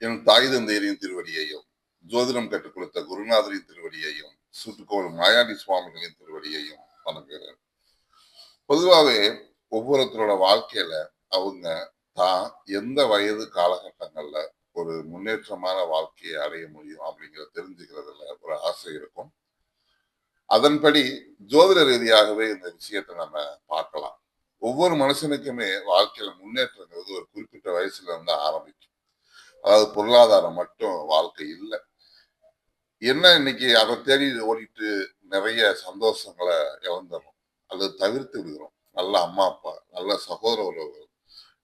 என் தாய் தந்தையரின் திருவடியையும் ஜோதிடம் கற்றுக் கொடுத்த குருநாதரின் திருவடியையும் சுற்றுக்கோள் மாயாண்டி சுவாமிகளின் திருவடியையும் வணங்குகிறேன். பொதுவாகவே ஒவ்வொருத்தரோட வாழ்க்கையில அவங்க தான் எந்த வயது காலகட்டங்கள்ல ஒரு முன்னேற்றமான வாழ்க்கையை அடைய முடியும் அப்படிங்கிறத தெரிஞ்சுக்கிறதுல ஒரு ஆசை இருக்கும். அதன்படி ஜோதிட ரீதியாகவே இந்த விஷயத்தை நம்ம பார்க்கலாம். ஒவ்வொரு மனுஷனுக்குமே வாழ்க்கையில முன்னேற்றங்கிறது ஒரு குறிப்பிட்ட வயசுல இருந்து ஆரம்பிக்கும். அதாவது பொருளாதாரம் மட்டும் வாழ்க்கை இல்லை. என்ன இன்னைக்கு அதை தேடி ஓடிட்டு நிறைய சந்தோஷங்களை இழந்துடுறோம் அல்லது தவிர்த்து விடுகிறோம். நல்ல அம்மா அப்பா நல்ல சகோதர உறவுகள்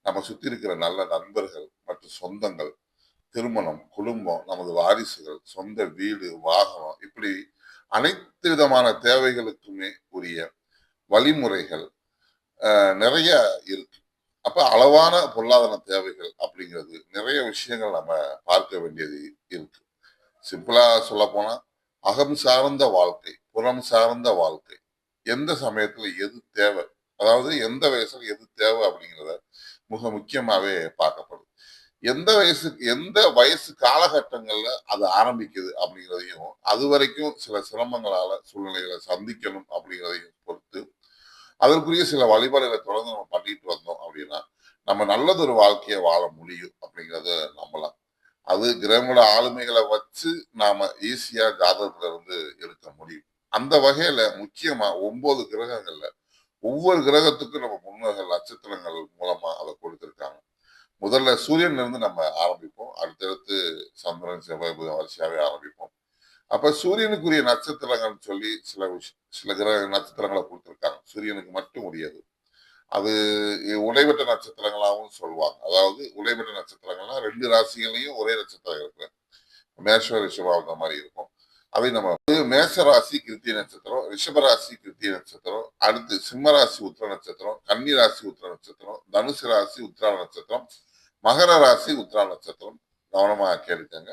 நம்ம சுற்றி இருக்கிற நல்ல நண்பர்கள் மற்றும் சொந்தங்கள் திருமணம் குடும்பம் நமது வாரிசுகள் சொந்த வீடு வாகனம் இப்படி அனைத்து விதமான தேவைகளுக்குமே உரிய வழிமுறைகள் நிறைய இருக்கு. அப்ப அளவான பொருளாதார தேவைகள் அப்படிங்கிறது நிறைய விஷயங்கள் நம்ம பார்க்க வேண்டியது இருக்கு. சிம்பிளா சொல்ல போனா அகம் சார்ந்த வாழ்க்கை புறம் சார்ந்த வாழ்க்கை எந்த சமயத்துல எது தேவை அதாவது எந்த வயசுல எது தேவை அப்படிங்கிறத மிக முக்கியமாவே பார்க்கப்படுது. எந்த வயசுக்கு எந்த வயசு காலகட்டங்கள்ல அது ஆரம்பிக்குது அப்படிங்கிறதையும் அது வரைக்கும் சில சிரமங்களால சூழ்நிலைகளை சந்திக்கணும் அப்படிங்கிறதையும் பொறுத்து அதற்குரிய சில வழிபாடுகளை தொடர்ந்து நம்ம பண்ணிட்டு வந்தோம் அப்படின்னா நம்ம நல்லதொரு வாழ்க்கையை வாழ முடியும் அப்படிங்கிறத நம்பலாம். அது கிரகங்களோட ஆளுமைகளை வச்சு நாம ஈஸியா ஜாதகத்துல இருந்து எடுக்க முடியும். அந்த வகையில முக்கியமா ஒன்பது கிரகங்கள்ல ஒவ்வொரு கிரகத்துக்கும் நம்ம முன்னோர்கள் நட்சத்திரங்கள் மூலமா அதை கொடுத்திருக்காங்க. முதல்ல சூரியன்ல இருந்து நம்ம ஆரம்பிப்போம். அடுத்தடுத்து சந்திரன் செவ்வாய் புதன் வரிசையாவே ஆரம்பிப்போம். அப்ப சூரியனுக்குரிய நட்சத்திரங்கள் சொல்லி சில விஷ- சில கிரக நட்சத்திரங்களை கொடுத்திருக்காங்க. சூரியனுக்கு மட்டும் உரியது அது உடைபெற்ற நட்சத்திரங்களாகவும் சொல்லுவாங்க அதாவது உடைபெற்ற நட்சத்திரங்கள்னா ரெண்டு ராசிகளையும் ஒரே நட்சத்திரம் இருக்கு. மேஷ ரிஷபம் அந்த மாதிரி இருக்கும். அதை நம்ம வந்து மேஷ ராசி கிருத்திய நட்சத்திரம் ரிஷப ராசி கிருத்திய நட்சத்திரம் அடுத்து சிம்ம ராசி உத்திர நட்சத்திரம் கன்னி ராசி உத்திர நட்சத்திரம் தனுசு ராசி உத்திரா நட்சத்திரம் மகர ராசி உத்திரா நட்சத்திரம். கவனமா கேட்டுக்கங்க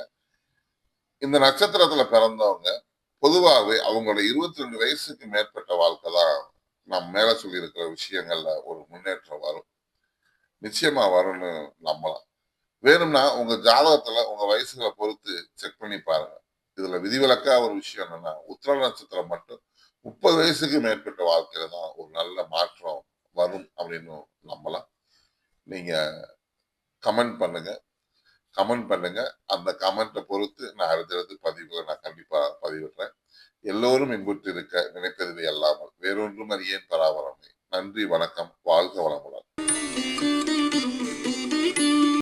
இந்த நட்சத்திரத்துல பிறந்தவங்க பொதுவாகவே அவங்களோட இருபத்தி ரெண்டு வயசுக்கு மேற்பட்ட வாழ்க்கை தான். நாம் மேல சொல்லி இருக்கிற விஷயங்கள்ல ஒரு முன்னேற்றம் வரும். நிச்சயமா வரும்னு நம்பலாம். வேணும்னா உங்க ஜாதகத்துல உங்க வயசுகளை பொறுத்து செக் பண்ணி பாருங்க. இதுல விதிவிலக்கா ஒரு விஷயம் என்னன்னா உத்திர நட்சத்திரம் மட்டும் முப்பது வயசுக்கு மேற்பட்ட வாழ்க்கையில தான் ஒரு நல்ல மாற்றம் வரும் அப்படின்னு நம்பலாம். நீங்க கமெண்ட் பண்ணுங்க. கமெண்ட் பண்ணுங்க. அந்த கமெண்ட்டை பொறுத்து நான் அடுத்தடுத்து பதிவுகளை நான் கண்டிப்பா பதிவிடுறேன். எல்லோரும் இன்புற்று இருக்க நினைப்பதில்லை அல்லாமல் வேறொன்றும் அறியேன் பராபரமே. நன்றி வணக்கம் வாழ்க வளமுடன்.